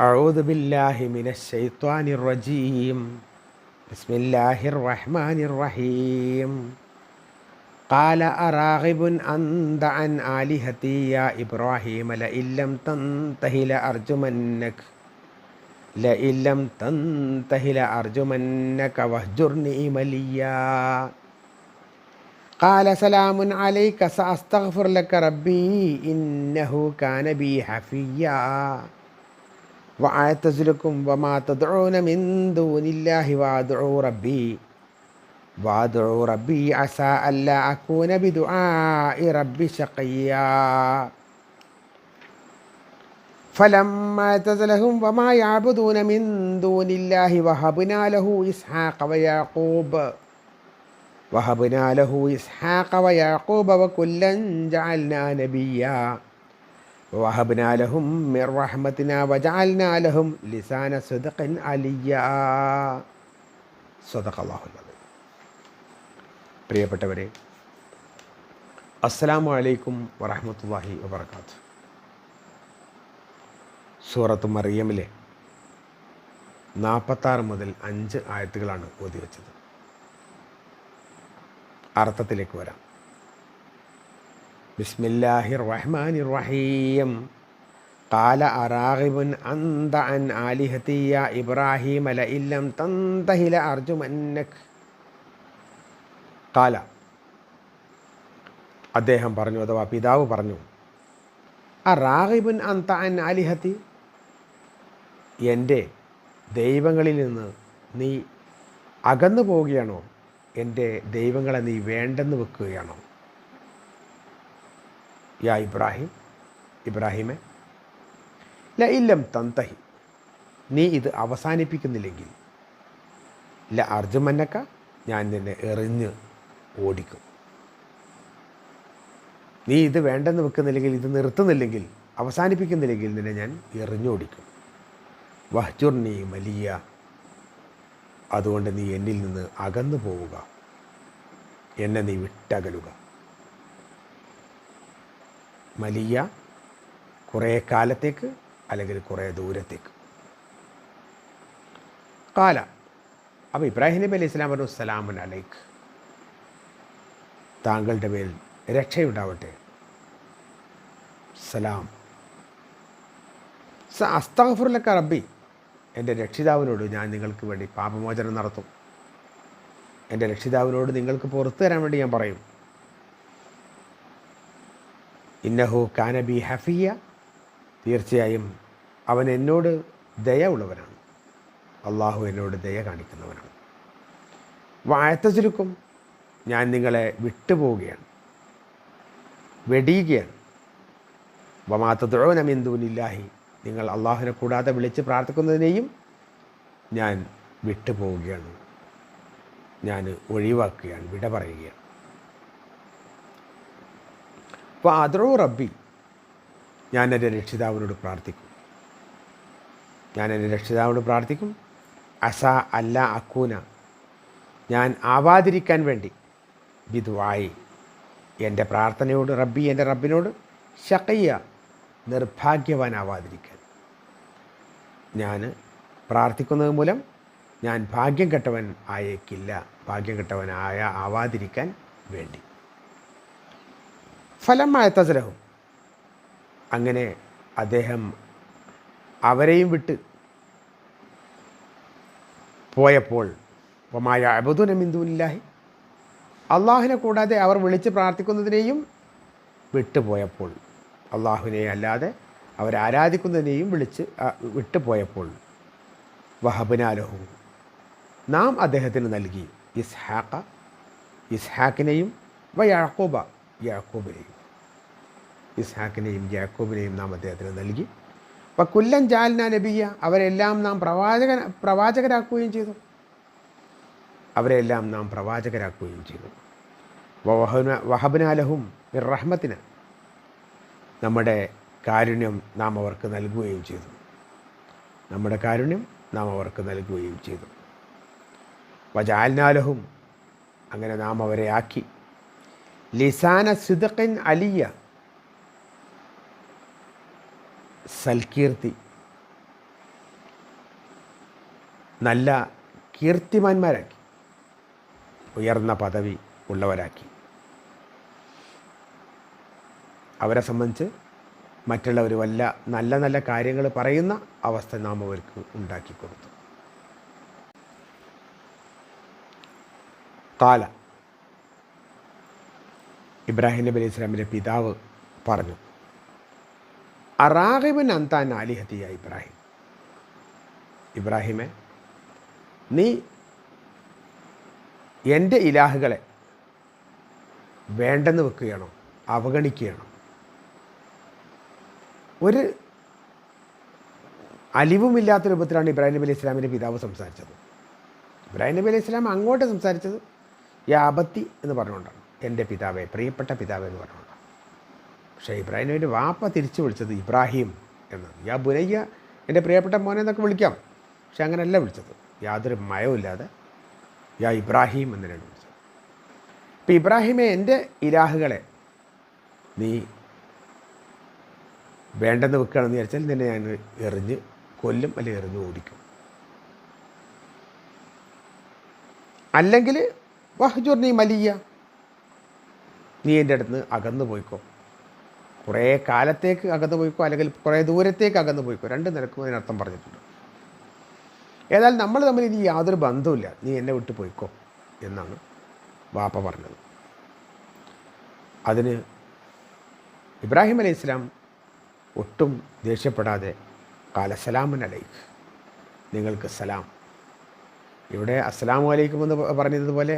أعوذ بالله من الشيطان الرجيم بسم الله الرحمن الرحيم قال أراغب أنت عن آلهتي يا إبراهيم لئن لم تنته لأرجمنك لئن لم تنته لأرجمنك واهجرني مليا قال سلام عليك سأستغفر لك ربي إنه كان بي حفيا وأعتزلكم وما تدعون من دون الله وأدعو ربي. وأدعو ربي عسى ألا أكون بدعاء ربي شقيا. فلما اعتزلهم وما يعبدون من دون الله وهبنا له إسحاق ويعقوب. وهبنا له إسحاق ويعقوب وكلا جعلنا نبيا. വഹബ്നാലഹും മിർ റഹ്മത്തിന വജാൽനാലഹും ലിസാന സ്വതഖൻ അലിയ. സ്വതഖല്ലാഹുല്ലത് പ്രിയപ്പെട്ടവരെ അസ്സലാമു അലൈക്കും വറഹമത്തല്ലാഹി വബർക്കാത്ത് സൂറത്ത് മറിയമിലെ നാൽപ്പത്താറ് മുതൽ അഞ്ച് ആയത്തുകളാണ് ഓതി വച്ചത്. അർത്ഥത്തിലേക്ക് വരാം. ബിസ്മില്ലാഹിർ റഹ്മാനിർ റഹീം قال أراغب أنت عن آلهتي يا إبراهيم لئن لم تنته لأرجمنك قال അദ്ദേഹം പറഞ്ഞു അഥവാ പിതാവ് പറഞ്ഞു ആ റാഹിബുൻ അന്ത അൻ ആലിഹത്തി എൻ്റെ ദൈവങ്ങളിൽ നിന്ന് നീ അകന്നു പോവുകയാണോ എൻ്റെ ദൈവങ്ങളെ നീ വേണ്ടെന്ന് വെക്കുകയാണോ യാ ഇബ്രാഹിം ഇബ്രാഹിമെ ല ഇല്ലം തന്തഹി നീ ഇത് അവസാനിപ്പിക്കുന്നില്ലെങ്കിൽ ല അർജുമന്നക്ക ഞാൻ നിന്നെ എറിഞ്ഞ് ഓടിക്കും. നീ ഇത് വേണ്ടെന്ന് വെക്കുന്നില്ലെങ്കിൽ ഇത് നിർത്തുന്നില്ലെങ്കിൽ അവസാനിപ്പിക്കുന്നില്ലെങ്കിൽ നിന്നെ ഞാൻ എറിഞ്ഞോടിക്കും വഹ്ജുർ നീ മലിയ അതുകൊണ്ട് നീ എന്നിൽ നിന്ന് അകന്നു പോവുക എന്നെ നീ വിട്ടകലുക. മലിയ കുറേ കാലത്തേക്ക് അല്ലെങ്കിൽ കുറേ ദൂരത്തേക്ക്. കാല അപ്പോൾ ഇബ്രാഹിം നബി അലൈഹി സ്വലാം പറഞ്ഞു സലാമൻ അലൈക്ക്. താങ്കളുടെ മേൽ രക്ഷയുണ്ടാവട്ടെ. സലാം. സ അസ്താഫുറിലൊക്കെ റബ്ബി എന്റെ രക്ഷിതാവിനോട് ഞാൻ നിങ്ങൾക്ക് വേണ്ടി പാപമോചനം നടത്തും. എന്റെ രക്ഷിതാവിനോട് നിങ്ങൾക്ക് പുറത്തു തരാൻ വേണ്ടി ഞാൻ പറയും. ഇന്നഹു കാനബി ഹഫിയ. തീർച്ചയായും അവൻ എന്നോട് ദയ ഉള്ളവനാണ്. അള്ളാഹു എന്നോട് ദയ കാണിക്കുന്നവനാണ്. വാഴത്ത ചുരുക്കും ഞാൻ നിങ്ങളെ വിട്ടുപോവുകയാണ്. വെടിയുകയാണ്. വമാത്ത തുഴവനമെന്തൂനില്ലാഹി നിങ്ങൾ അള്ളാഹുവിനെ കൂടാതെ വിളിച്ച് പ്രാർത്ഥിക്കുന്നതിനെയും ഞാൻ വിട്ടുപോവുകയാണ്. ഞാൻ ഒഴിവാക്കുകയാണ് വിട പറയുകയാണ്. അപ്പോൾ അതറോ റബ്ബി ഞാൻ എന്റെ രക്ഷിതാവിനോട് പ്രാർത്ഥിക്കും. ഞാൻ എന്റെ രക്ഷിതാവിനോട് പ്രാർത്ഥിക്കും. അസ അല്ല അക്കൂന ഞാൻ ആവാതിരിക്കാൻ വേണ്ടി ബിദുവായി എന്റെ പ്രാർത്ഥനയോട് റബ്ബി എന്റെ റബ്ബിനോട് ഷക്കയ്യ നിർഭാഗ്യവാനാവാതിരിക്കാൻ ഞാൻ പ്രാർത്ഥിക്കുന്നത് മൂലം ഞാൻ ഭാഗ്യം കെട്ടവൻ ആയേക്കില്ല ഭാഗ്യം കെട്ടവൻ ആവാതിരിക്കാൻ വേണ്ടി. ഫലമായ തസലഹും അങ്ങനെ അദ്ദേഹം അവരെയും വിട്ട് പോയപ്പോൾ മായ അബുദുനമിന്ദുല്ലാഹി അള്ളാഹുവിനെ കൂടാതെ അവർ വിളിച്ച് പ്രാർത്ഥിക്കുന്നതിനെയും വിട്ടുപോയപ്പോൾ അള്ളാഹുവിനെ അല്ലാതെ അവർ ആരാധിക്കുന്നതിനെയും വിളിച്ച് വിട്ടുപോയപ്പോൾ വഹബനാലഹു നാം അദ്ദേഹത്തിന് നൽകി ഇസ്ഹാഖ ഇസ്ഹാക്കിനെയും വ യാക്കോബ യാക്കോബിനെയും ഇസ്ഹാക്കിനെയും ജാക്കോബിനെയും നാം അദ്ദേഹത്തിന് നൽകി. അപ്പം കുല്ലൻ ജാലിന നബിയ അവരെല്ലാം നാം പ്രവാചക പ്രവാചകരാക്കുകയും ചെയ്തു. അവരെല്ലാം നാം പ്രവാചകരാക്കുകയും ചെയ്തു. വഹബന വഹബനാലഹും റഹ്മത്തിന്. നമ്മുടെ കാരുണ്യം നാം അവർക്ക് നൽകുകയും ചെയ്തു. നമ്മുടെ കാരുണ്യം നാം അവർക്ക് നൽകുകയും ചെയ്തു. വജാൽനാലഹും അങ്ങനെ നാം അവരെ ആക്കി. ലിസാന സിദ്ഖിൻ അലിയ സൽകീർത്തി. നല്ല കീർത്തിമാന്മാരാക്കി. ഉയർന്ന പദവി ഉള്ളവരാക്കി. അവരെ സംബന്ധിച്ച് മറ്റുള്ളവർ വല്ല നല്ല നല്ല കാര്യങ്ങൾ പറയുന്ന അവസ്ഥ നാം അവർക്ക് ഉണ്ടാക്കി കൊടുത്തു. കാല. ഇബ്രാഹിം നബി അലൈഹി സ്വലാമിന്റെ പിതാവ് പറഞ്ഞു. അറാഹിബിൻ അന്താൻ ആലിഹത്തിയ ഇബ്രാഹിം. ഇബ്രാഹിമെ നീ എന്റെ ഇലാഹുകളെ വേണ്ടെന്ന് വെക്കുകയാണോ? അവഗണിക്കുകയാണോ? ഒരു അലിവുമില്ലാത്ത രൂപത്തിലാണ് ഇബ്രാഹിം നബി അലൈഹി ഇസ്ലാമിന്റെ പിതാവ് സംസാരിച്ചത്. ഇബ്രാഹിം നബി അലൈഹി ഇസ്ലാം അങ്ങോട്ട് സംസാരിച്ചത് യാബത്തി എന്ന് പറഞ്ഞുകൊണ്ടാണ്. എന്റെ പിതാവെ പ്രിയപ്പെട്ട പിതാവെ എന്ന് പറഞ്ഞുകൊണ്ടാണ്. പക്ഷേ ഇബ്രാഹിം വാപ്പ തിരിച്ചു വിളിച്ചത് ഇബ്രാഹിം എന്ന് യാ ബുനയ്യ എന്റെ പ്രിയപ്പെട്ട മോനെ എന്നൊക്കെ വിളിക്കാം. പക്ഷെ അങ്ങനെയല്ല വിളിച്ചത്. യാതൊരു മയവുമില്ലാതെ യാ ഇബ്രാഹിം എന്നതിനാണ് വിളിച്ചത്. ഇപ്പം ഇബ്രാഹിമെ എന്റെ ഇരാഹുകളെ നീ വേണ്ടെന്ന് വെക്കുകയാണെന്ന് വിചാരിച്ചാൽ നിന്നെ ഞാൻ എറിഞ്ഞ് കൊല്ലും അല്ലെങ്കിൽ എറിഞ്ഞ് ഓടിക്കും. അല്ലെങ്കിൽ വഹജുർ നീ മലിയ നീ എന്റെ അടുത്ത് അകന്നു പോയിക്കോ കുറേ കാലത്തേക്ക് അകന്നു പോയിക്കോ അല്ലെങ്കിൽ കുറേ ദൂരത്തേക്ക് അകന്നു പോയിക്കോ രണ്ട് നിരക്കും അതിനർത്ഥം പറഞ്ഞിട്ടുണ്ട്. ഏതായാലും നമ്മൾ തമ്മിൽ ഇനി യാതൊരു ബന്ധവുമില്ല. നീ എന്നെ വിട്ടു പോയിക്കോ എന്നാണ് വാപ്പ പറഞ്ഞത്. അതിന് ഇബ്രാഹിം അലൈഹി ഇസ്ലാം ഒട്ടും ദേഷ്യപ്പെടാതെ കാലസലാമൻ അലൈക്ക് നിങ്ങൾക്ക് സലാം. ഇവിടെ അസ്സലാമു അലൈക്കും എന്ന് പറഞ്ഞതുപോലെ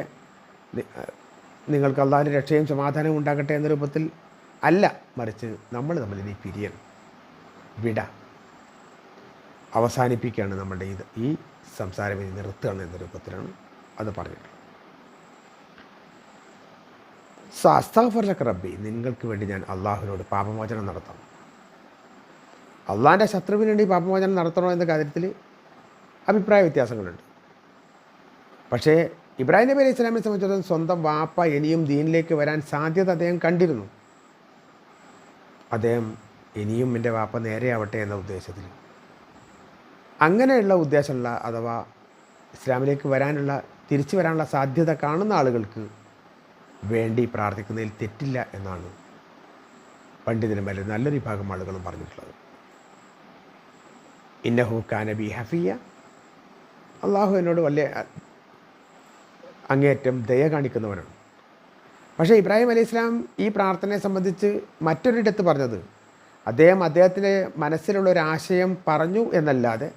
നിങ്ങൾക്ക് അള്ളാഹിന്റെ രക്ഷയും സമാധാനവും ഉണ്ടാകട്ടെ എന്ന രൂപത്തിൽ അല്ല മറിച്ച് നമ്മൾ തമ്മിൽ ഇനി പിരിയണം വിട അവസാനിപ്പിക്കുകയാണ് നമ്മളുടെ ഇത്. ഈ സംസാരം ഇനി നിർത്തുകയാണ് എന്ന രൂപത്തിലാണ് അത് പറഞ്ഞിട്ടുള്ളത്. സാസ്താഫർലക്ക് റബ്ബി നിങ്ങൾക്ക് വേണ്ടി ഞാൻ അള്ളാഹുവിനോട് പാപമോചനം നടത്തണം. അള്ളാഹിന്റെ ശത്രുവിന് വേണ്ടി പാപമോചനം നടത്തണോ എന്ന കാര്യത്തിൽ അഭിപ്രായ വ്യത്യാസങ്ങളുണ്ട്. പക്ഷേ ഇബ്രാഹിം നബി അലൈഹി സ്വലാമിനെ സംബന്ധിച്ചിടത്തോളം സ്വന്തം വാപ്പ ഇനിയും ദീനിലേക്ക് വരാൻ സാധ്യത അദ്ദേഹം കണ്ടിരുന്നു. അദ്ദേഹം ഇനിയും എന്റെ വാപ്പ നേരെയാവട്ടെ എന്ന ഉദ്ദേശത്തിൽ. അങ്ങനെയുള്ള ഉദ്ദേശമുള്ള അഥവാ ഇസ്ലാമിലേക്ക് വരാനുള്ള തിരിച്ചു വരാനുള്ള സാധ്യത കാണുന്ന ആളുകൾക്ക് വേണ്ടി പ്രാർത്ഥിക്കുന്നതിൽ തെറ്റില്ല എന്നാണ് പണ്ഡിതന്മാരിൽ നല്ലൊരു വിഭാഗം ആളുകളും പറഞ്ഞിട്ടുള്ളത്. ഇന്നഹു കാനബി ഹഫിയ. അള്ളാഹു എന്നോട് വലിയ അങ്ങേയറ്റം ദയ കാണിക്കുന്നവനാണ്. പക്ഷേ ഇബ്രാഹിം അലൈഹി ഇസ്ലാം ഈ പ്രാർത്ഥനയെ സംബന്ധിച്ച് മറ്റൊരിടത്ത് പറഞ്ഞത്. അദ്ദേഹം അദ്ദേഹത്തിന്റെ മനസ്സിലുള്ള ഒരു ആശയം പറഞ്ഞു എന്നല്ലാതെ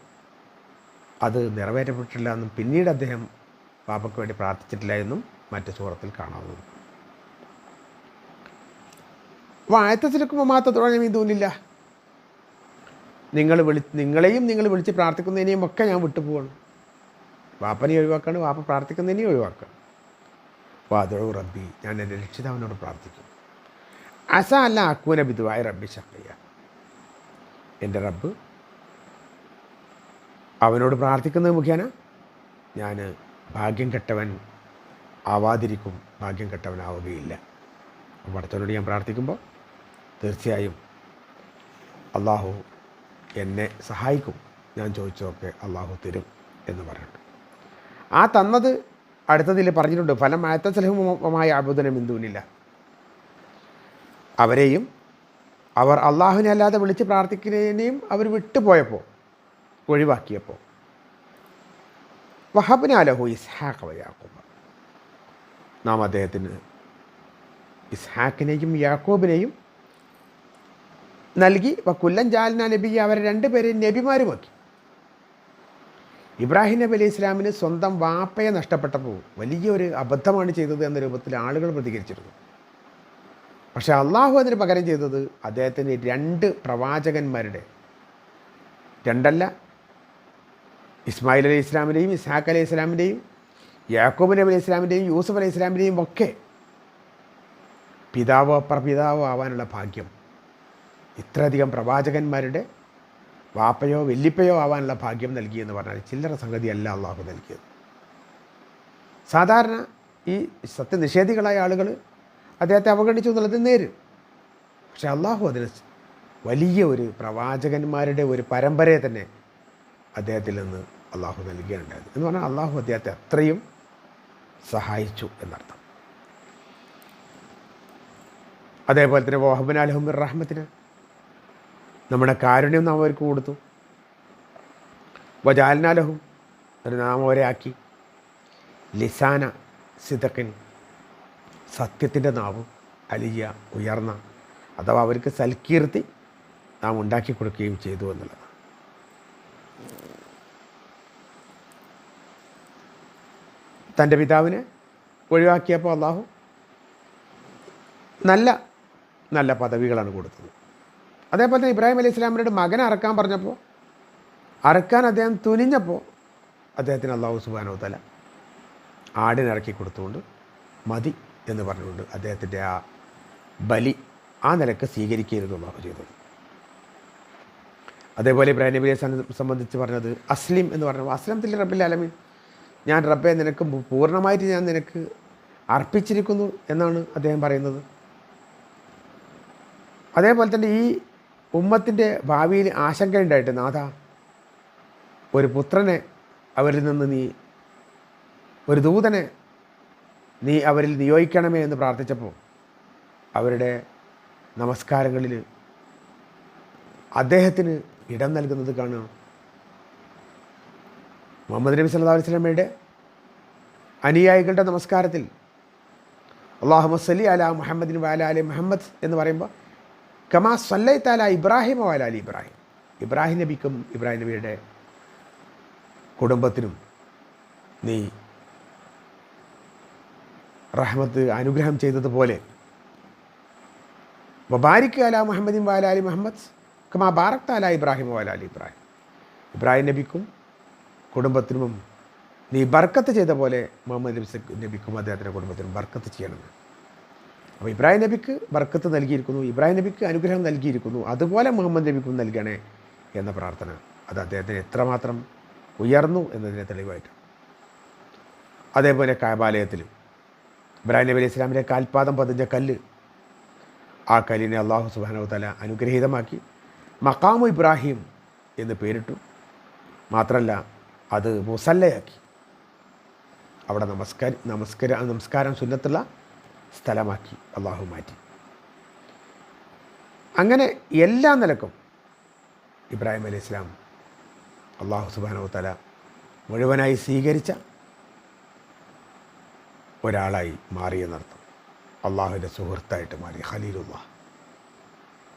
അത് നിറവേറ്റപ്പെട്ടിട്ടില്ല എന്നും പിന്നീട് അദ്ദേഹം പാപ്പയ്ക്ക് വേണ്ടി പ്രാർത്ഥിച്ചിട്ടില്ല എന്നും മറ്റു സൂറത്തിൽ കാണാവുന്നതാണ്. വായത്തത്തിലെക്കുമ്പോൾ മാത്രം തുടങ്ങി ഇതൊന്നുമില്ല നിങ്ങൾ വിളി നിങ്ങളെയും നിങ്ങൾ വിളിച്ച് പ്രാർത്ഥിക്കുന്നതിനെയും ഒക്കെ ഞാൻ വിട്ടുപോവാണ്. വാപ്പനെ ഒഴിവാക്കാണ് വാപ്പ പ്രാർത്ഥിക്കുന്നതിനെയും ഒഴിവാക്കുക വാദോ റബ്ബി ഞാൻ എന്റെ രക്ഷിതാവിനോട് പ്രാർത്ഥിക്കും അസ അല്ല അക്കൂന ബിദുവായ റബ്ബി ശക്തിയ എന്റെ റബ്ബ് അവനോട് പ്രാർത്ഥിക്കുന്നത് മുഖേന ഞാൻ ഭാഗ്യം കെട്ടവൻ ആവാതിരിക്കും ഭാഗ്യം കെട്ടവനാവുകയില്ല. പടച്ചവനോട് ഞാൻ പ്രാർത്ഥിക്കുമ്പോൾ തീർച്ചയായും അള്ളാഹു എന്നെ സഹായിക്കും. ഞാൻ ചോദിച്ചതൊക്കെ അള്ളാഹു തരും എന്ന് പറഞ്ഞിട്ടുണ്ട് ആ തന്നത് അടുത്തതിൽ പറഞ്ഞിട്ടുണ്ട് ഫലം ആയത്തസലഹുമായ അബുദനം ബിന്ദുവിനില്ല അവരെയും അവർ അള്ളാഹുവിനെ അല്ലാതെ വിളിച്ച് പ്രാർത്ഥിക്കുന്നതിനെയും അവർ വിട്ടുപോയപ്പോൾ ഒഴിവാക്കിയപ്പോൾ. വഹബിനാലഹു ഇസ്ഹാഖ് വയാക്കൂബ് നാം അദ്ദേഹത്തിന് ഇസ്ഹാക്കിനെയും യാക്കോബിനെയും നൽകി കുല്ലൻ ജാലിന നബി അവരെ രണ്ടുപേരെയും നബിമാരുമാക്കി. ഇബ്രാഹിം നബി അലൈഹി ഇസ്ലാമിന് സ്വന്തം വാപ്പയെ നഷ്ടപ്പെട്ടപ്പോൾ വലിയൊരു അബദ്ധമാണ് ചെയ്തത് എന്ന രൂപത്തിൽ ആളുകൾ പ്രതികരിച്ചിരുന്നു. പക്ഷേ അള്ളാഹു അതിന് പകരം ചെയ്തത് അദ്ദേഹത്തിന് രണ്ട് പ്രവാചകന്മാരുടെ. രണ്ടല്ല ഇസ്മായിൽ അലൈഹി ഇസ്ലാമിന്റെയും ഇസ്ഹാഖ് അലൈഹി ഇസ്ലാമിന്റെയും യാക്കൂബ് നബി അലൈഹി ഇസ്ലാമിന്റെയും യൂസുഫ് അലൈഹി ഇസ്ലാമിന്റെയും ഒക്കെ പിതാവോ പ്രപിതാവോ ആവാനുള്ള ഭാഗ്യം. ഇത്രയധികം പ്രവാചകന്മാരുടെ വാപ്പയോ വെല്ലിപ്പയോ ആവാനുള്ള ഭാഗ്യം നൽകിയെന്ന് പറഞ്ഞാൽ ചില്ലറ സംഗതിയല്ല അള്ളാഹു നൽകിയത്. സാധാരണ ഈ സത്യനിഷേധികളായ ആളുകൾ അദ്ദേഹത്തെ അവഗണിച്ചു എന്നുള്ളത് നേര്. പക്ഷെ അള്ളാഹു അതിന് വലിയ ഒരു പ്രവാചകന്മാരുടെ ഒരു പരമ്പരയെ തന്നെ അദ്ദേഹത്തിൽ നിന്ന് അള്ളാഹു നൽകുകയുണ്ടായത് എന്ന് പറഞ്ഞാൽ അള്ളാഹു അദ്ദേഹത്തെ അത്രയും സഹായിച്ചു എന്നർത്ഥം. അതേപോലെ തന്നെ വോഹബൻ അലഹുമിർ റഹ്മത്തിന്. നമ്മുടെ കാരുണ്യം നാം അവർക്ക് കൊടുത്തു. വജാലിനാലഹും ഒരു നാം അവരെ ആക്കി. ലിസാന സിതക്കൻ സത്യത്തിന്റെ നാവ് അലിയ ഉയർന്ന അഥവാ അവർക്ക് സൽക്കീർത്തി നാം ഉണ്ടാക്കി കൊടുക്കുകയും ചെയ്തു എന്നുള്ളതാണ്. തന്റെ പിതാവിനെ ഒഴിവാക്കിയപ്പോൾ അള്ളാഹു നല്ല നല്ല പദവികളാണ് കൊടുത്തത്. അതേപോലെ തന്നെ ഇബ്രാഹിം അലൈഹി ഇസ്ലാമിനോട് മകനെ അറക്കാൻ പറഞ്ഞപ്പോൾ അറക്കാൻ അദ്ദേഹം തുനിഞ്ഞപ്പോൾ അദ്ദേഹത്തിന് അള്ളാഹു സുബാനോ തല ആടിനിറക്കി കൊടുത്തുകൊണ്ട് മതി എന്ന് പറഞ്ഞുകൊണ്ട് അദ്ദേഹത്തിന്റെ ആ ബലി ആ നിലയ്ക്ക് സ്വീകരിക്കരുത് അള്ളാഹു ചെയ്തത്. അതേപോലെ ഇബ്രാഹിം നബിയെ സംബന്ധിച്ച് പറഞ്ഞത് അസ്ലിം എന്ന് പറഞ്ഞു അസ്ലം തില്ല റബ്ബിൽ അലമീൻ ഞാൻ റബ്ബെ നിനക്ക് പൂർണമായിട്ട് ഞാൻ നിനക്ക് അർപ്പിച്ചിരിക്കുന്നു എന്നാണ് അദ്ദേഹം പറയുന്നത്. അതേപോലെ തന്നെ ഈ ഉമ്മത്തിന്റെ ഭാവിയിൽ ആശങ്കയുണ്ടായിട്ട് നാഥ ഒരു പുത്രനെ അവരിൽ നിന്ന് നീ ഒരു ദൂതനെ നീ അവരിൽ നിയോഗിക്കണമേ എന്ന് പ്രാർത്ഥിച്ചപ്പോൾ അവരുടെ നമസ്കാരങ്ങളിൽ അദ്ദേഹത്തിന് ഇടം നൽകുന്നത് കാണുക. മുഹമ്മദ് നബി സല്ലാ വസ്ലമയുടെ അനുയായികളുടെ നമസ്കാരത്തിൽ അള്ളാഹു മസ്ലി അല മുഹമ്മദിൻ വാല അലി മുഹമ്മദ് എന്ന് പറയുമ്പോൾ കമാ സല്ലൈ താല ഇബ്രാഹിം വാല ഇബ്രാഹിം. ഇബ്രാഹിം നബിക്കും ഇബ്രാഹിം നബിയുടെ കുടുംബത്തിനും നീ റഹ്മത്ത് അനുഗ്രഹം ചെയ്തതുപോലെ വബാരിക്ക് അല മുഹമ്മദിൻ വാല അലി മുഹമ്മദ് കമാ ബാറക് അല ഇബ്രാഹിം വാല ഇബ്രാഹിം. ഇബ്രാഹിം നബിക്കും കുടുംബത്തിനും നീ ബർക്കത്ത് ചെയ്ത പോലെ മുഹമ്മദ് നബി നബിക്കും അദ്ദേഹത്തിന്റെ കുടുംബത്തിനും ബർക്കത്ത് ചെയ്യണമെന്ന് അപ്പോൾ ഇബ്രാഹിം നബിക്ക് ബർക്കത്ത് നൽകിയിരിക്കുന്നു ഇബ്രാഹിം നബിക്ക് അനുഗ്രഹം നൽകിയിരിക്കുന്നു അതുപോലെ മുഹമ്മദ് നബിക്കും നൽകണേ എന്ന പ്രാർത്ഥന. അത് അദ്ദേഹത്തിന് എത്രമാത്രം ഉയർന്നു എന്നതിനെ തെളിവായിട്ട്. അതേപോലെ കാബാലയത്തിലും ഇബ്രാഹിം നബി അലൈഹി ഇസ്ലാമിന്റെ കാൽപാദം പതിഞ്ഞ കല്ല് ആ കല്ലിനെ അള്ളാഹു സുബാനു തല അനുഗ്രഹീതമാക്കി. മക്കാമു ഇബ്രാഹിം എന്ന് പേരിട്ടു. മാത്രമല്ല അത് മുസല്ലയാക്കി. അവിടെ നമസ്കാര നമസ്കാര നമസ്കാരം സുന്നത്തുള്ള സ്ഥലമാക്കി അള്ളാഹു മാറ്റി. അങ്ങനെ എല്ലാ നിലക്കും ഇബ്രാഹിം അലൈഹി ഇസ്ലാം അള്ളാഹു സുബാനോ തല മുഴുവനായി സ്വീകരിച്ച ഒരാളായി മാറിയെന്നർത്ഥം അള്ളാഹുവിന്റെ സുഹൃത്തായിട്ട് മാറി ഖലീലുള്ള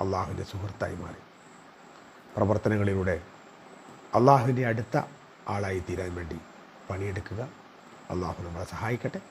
അള്ളാഹുവിന്റെ സുഹൃത്തായി മാറി. പ്രവർത്തനങ്ങളിലൂടെ അള്ളാഹുവിന്റെ അടുത്ത ആളായി തീരാൻ വേണ്ടി പണിയെടുക്കുക. അള്ളാഹു നമ്മളെ സഹായിക്കട്ടെ.